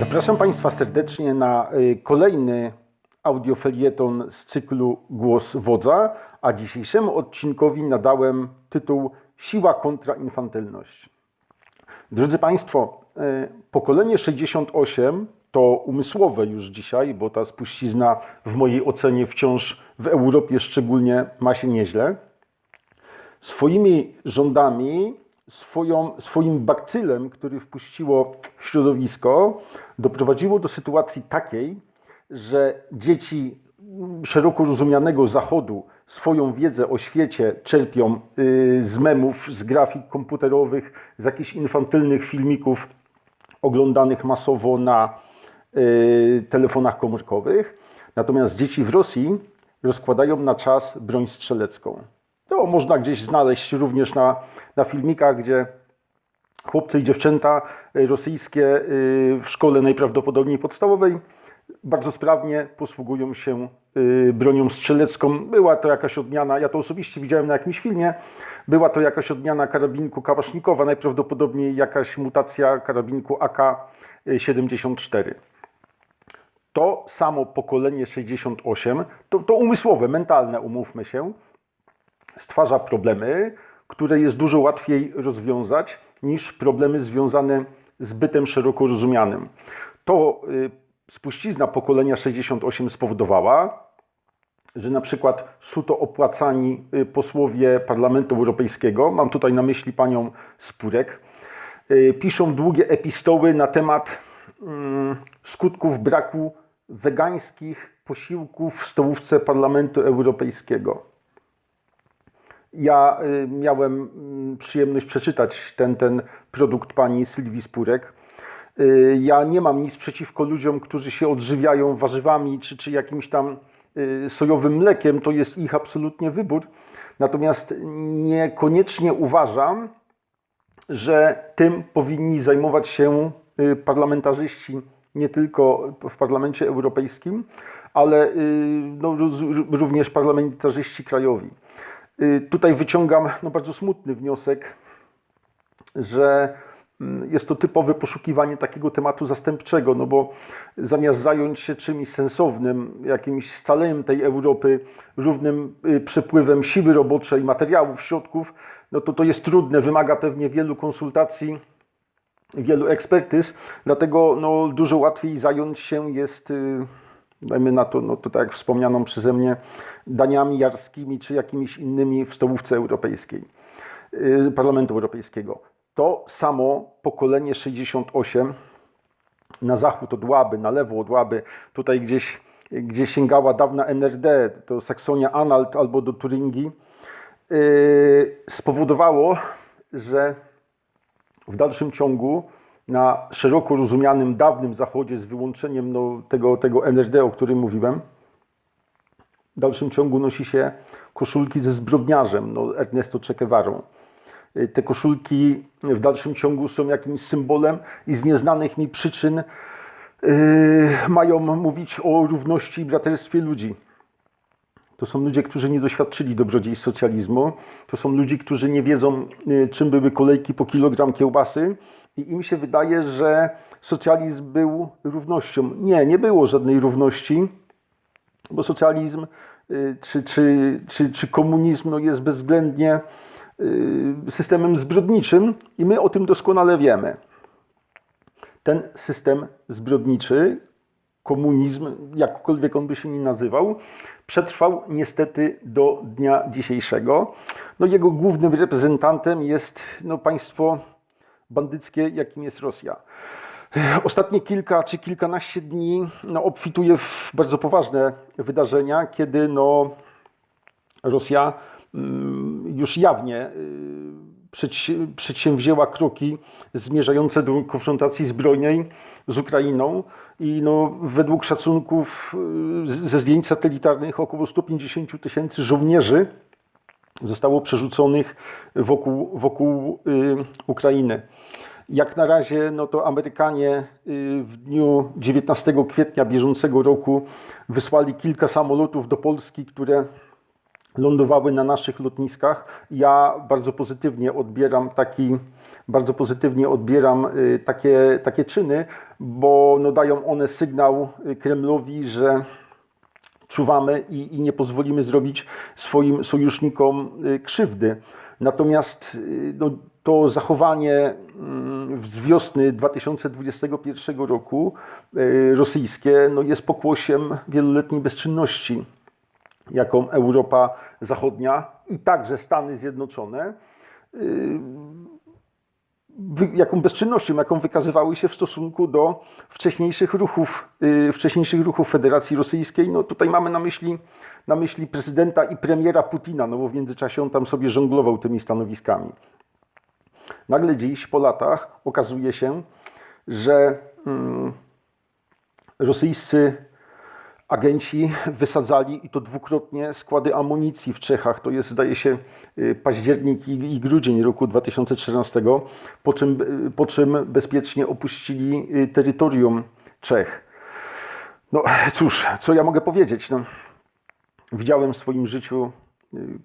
Zapraszam Państwa serdecznie na y, kolejny audiofelieton z cyklu Głos Wodza, a dzisiejszemu odcinkowi nadałem tytuł Siła kontra infantylność. Drodzy Państwo, y, pokolenie 68 to umysłowe już dzisiaj, bo ta spuścizna w mojej ocenie wciąż w Europie szczególnie ma się nieźle. Swoimi rządami, swoją, swoim bakcylem, który wpuściło w środowisko, doprowadziło do sytuacji takiej, że dzieci szeroko rozumianego Zachodu swoją wiedzę o świecie czerpią y, z memów, z grafik komputerowych, z jakichś infantylnych filmików oglądanych masowo na y, telefonach komórkowych. Natomiast dzieci w Rosji rozkładają na czas broń strzelecką. To można gdzieś znaleźć również na, na filmikach, gdzie chłopcy i dziewczęta y, rosyjskie y, w szkole najprawdopodobniej podstawowej bardzo sprawnie posługują się y, bronią strzelecką. Była to jakaś odmiana, ja to osobiście widziałem na jakimś filmie, była to jakaś odmiana karabinku Kałasznikowa, najprawdopodobniej jakaś mutacja karabinku AK-74 to samo pokolenie 68, to, to umysłowe, mentalne, umówmy się, stwarza problemy, które jest dużo łatwiej rozwiązać niż problemy związane z bytem szeroko rozumianym. To y, spuścizna pokolenia 68 spowodowała, że na przykład suto opłacani y, posłowie Parlamentu Europejskiego, mam tutaj na myśli panią Spurek, y, piszą długie epistoły na temat mm, skutków braku wegańskich posiłków w stołówce Parlamentu Europejskiego. Ja y, miałem mm, przyjemność przeczytać ten, ten produkt pani Sylwii Spurek. Y, Ja nie mam nic przeciwko ludziom, którzy się odżywiają warzywami czy, czy jakimś tam y, sojowym mlekiem. To jest ich absolutnie wybór. Natomiast niekoniecznie uważam, że tym powinni zajmować się parlamentarzyści nie tylko w Parlamencie Europejskim, ale no, również parlamentarzyści krajowi. Y, Tutaj wyciągam no, bardzo smutny wniosek, że mm, jest to typowe poszukiwanie takiego tematu zastępczego, no bo zamiast zająć się czymś sensownym, jakimś scaleniem tej Europy, równym y, przepływem siły roboczej, materiałów, środków, no to to jest trudne, wymaga pewnie wielu konsultacji, wielu ekspertyz, dlatego no, dużo łatwiej zająć się jest, y, dajmy na to, no, to tak jak wspomnianą przeze mnie, daniami jarskimi czy jakimiś innymi w stołówce europejskiej, y, Parlamentu Europejskiego. To samo pokolenie 68 na zachód od Łaby, na lewo od Łaby, tutaj gdzieś, gdzie sięgała dawna NRD, to Saksonia-Anhalt albo do Turyngii, yy, spowodowało, że w dalszym ciągu na szeroko rozumianym dawnym Zachodzie, z wyłączeniem no, tego, tego NRD, o którym mówiłem, w dalszym ciągu nosi się koszulki ze zbrodniarzem, no, Ernesto Che Guevarą. Te koszulki w dalszym ciągu są jakimś symbolem i z nieznanych mi przyczyn yy, mają mówić o równości i braterstwie ludzi. To są ludzie, którzy nie doświadczyli dobrodziejstw socjalizmu. To są ludzie, którzy nie wiedzą, y, czym były kolejki po kilogram kiełbasy. I im się wydaje, że socjalizm był równością. Nie, nie było żadnej równości, bo socjalizm y, czy, czy, czy, czy komunizm no, jest bezwzględnie y, systemem zbrodniczym i my o tym doskonale wiemy. Ten system zbrodniczy, komunizm, jakkolwiek on by się nie nazywał, przetrwał niestety do dnia dzisiejszego. No, jego głównym reprezentantem jest no, państwo bandyckie, jakim jest Rosja. Ostatnie kilka czy kilkanaście dni no, obfituje w bardzo poważne wydarzenia, kiedy no, Rosja mm, już jawnie y, przedsi- przedsięwzięła kroki zmierzające do konfrontacji zbrojnej z Ukrainą i no, według szacunków y, ze zdjęć satelitarnych około 150 tysięcy żołnierzy zostało przerzuconych wokół, wokół y, Ukrainy. Jak na razie, no to Amerykanie y, w dniu 19 kwietnia bieżącego roku wysłali kilka samolotów do Polski, które lądowały na naszych lotniskach. Ja bardzo pozytywnie odbieram taki, bardzo pozytywnie odbieram y, takie, takie czyny, bo no, dają one sygnał y, Kremlowi, że czuwamy i, i nie pozwolimy zrobić swoim sojusznikom krzywdy. Natomiast y, no, to zachowanie mm, z wiosny 2021 roku y, rosyjskie no, jest pokłosiem wieloletniej bezczynności, jaką Europa Zachodnia i także Stany Zjednoczone wy- jaką bezczynnością, jaką wykazywały się w stosunku do wcześniejszych ruchów, y, wcześniejszych ruchów Federacji Rosyjskiej. No tutaj mamy na myśli, na myśli prezydenta i premiera Putina, no bo w międzyczasie on tam sobie żonglował tymi stanowiskami. Nagle dziś, po latach, okazuje się, że mm, rosyjscy agenci wysadzali i to dwukrotnie składy amunicji w Czechach. To jest, zdaje się, y, październik i, grudzień roku 2014, po czym, y, po czym bezpiecznie opuścili y, terytorium Czech. No cóż, co ja mogę powiedzieć? No, widziałem w swoim życiu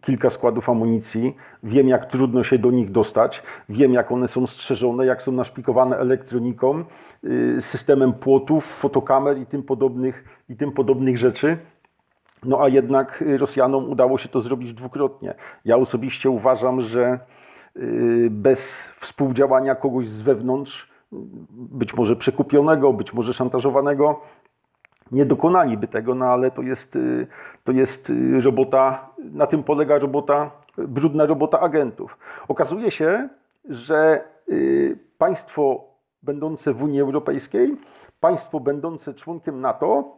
kilka składów amunicji. Wiem, jak trudno się do nich dostać. Wiem, jak one są strzeżone, jak są naszpikowane elektroniką, y, systemem płotów, fotokamer i tym podobnych, i tym podobnych rzeczy. No a jednak y, Rosjanom udało się to zrobić dwukrotnie. Ja osobiście uważam, że y, bez współdziałania kogoś z wewnątrz, być może przekupionego, być może szantażowanego, nie dokonaliby tego, no ale to jest, y, to jest y, robota, na tym polega robota, brudna robota agentów. Okazuje się, że y, państwo będące w Unii Europejskiej, państwo będące członkiem NATO,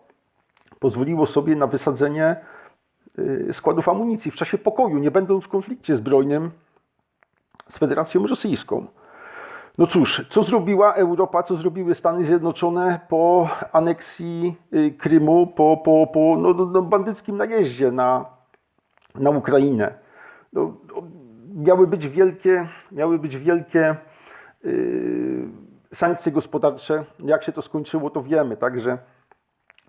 pozwoliło sobie na wysadzenie składów amunicji w czasie pokoju, nie będąc w konflikcie zbrojnym z Federacją Rosyjską. No cóż, co zrobiła Europa, co zrobiły Stany Zjednoczone po aneksji y, Krymu, po, po, po no, no, no, bandyckim najeździe na, na Ukrainę? No, no, miały być wielkie, miały być wielkie y, sankcje gospodarcze. Jak się to skończyło, to wiemy, tak, że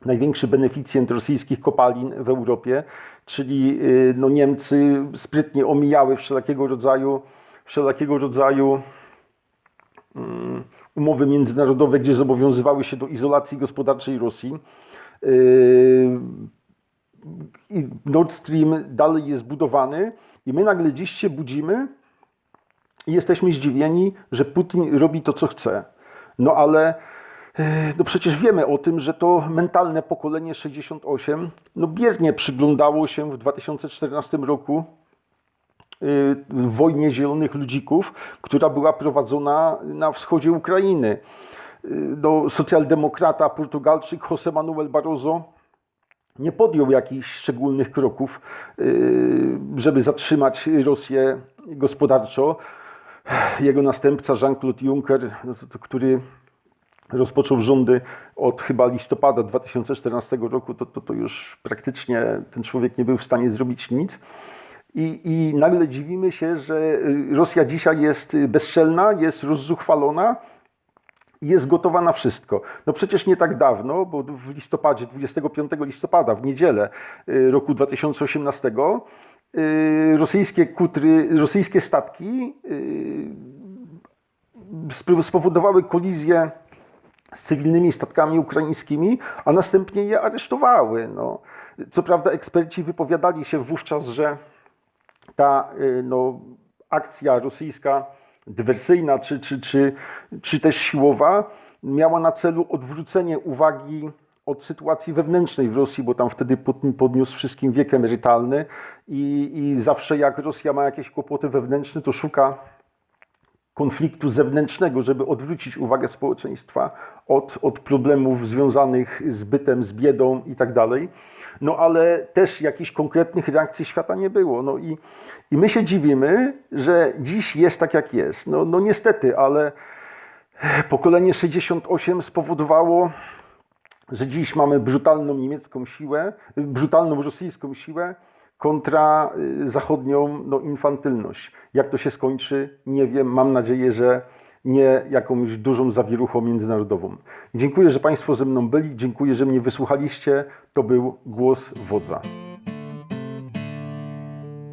największy beneficjent rosyjskich kopalin w Europie, czyli y, no, Niemcy sprytnie omijały wszelkiego rodzaju, wszelkiego rodzaju umowy międzynarodowe, gdzie zobowiązywały się do izolacji gospodarczej Rosji. Yy, I Nord Stream dalej jest budowany i my nagle dziś się budzimy i jesteśmy zdziwieni, że Putin robi to, co chce. No ale e, no przecież wiemy o tym, że to mentalne pokolenie 68 no biernie przyglądało się w 2014 roku y, wojnie zielonych ludzików, która była prowadzona na wschodzie Ukrainy. Y, No, socjaldemokrata portugalczyk José Manuel Barroso nie podjął jakichś szczególnych kroków, y, żeby zatrzymać Rosję gospodarczo. Jego następca Jean-Claude Juncker, no który rozpoczął rządy od chyba listopada 2014 roku, to, to, to już praktycznie ten człowiek nie był w stanie zrobić nic. I, I nagle dziwimy się, że y, Rosja dzisiaj jest y, bezczelna, jest rozzuchwalona jest gotowa na wszystko. No przecież nie tak dawno, bo w listopadzie, 25 listopada, w niedzielę y, roku 2018, y, rosyjskie kutry, rosyjskie statki sp- spowodowały kolizję z cywilnymi statkami ukraińskimi, a następnie je aresztowały. No, co prawda eksperci wypowiadali się wówczas, że ta y, no, akcja rosyjska dywersyjna czy, czy, czy, czy też siłowa miała na celu odwrócenie uwagi od sytuacji wewnętrznej w Rosji, bo tam wtedy Putin podniósł wszystkim wiek emerytalny i, i zawsze jak Rosja ma jakieś kłopoty wewnętrzne, to szuka konfliktu zewnętrznego, żeby odwrócić uwagę społeczeństwa od, od problemów związanych z bytem, z biedą i tak. No ale też jakichś konkretnych reakcji świata nie było. No i, i my się dziwimy, że dziś jest tak, jak jest. No, no niestety, ale pokolenie 68 spowodowało, że dziś mamy brutalną niemiecką siłę, brutalną rosyjską siłę kontra y, zachodnią no, infantylność. Jak to się skończy, nie wiem. Mam nadzieję, że nie jakąś dużą zawieruchą międzynarodową. Dziękuję, że Państwo ze mną byli. Dziękuję, że mnie wysłuchaliście. To był głos wodza.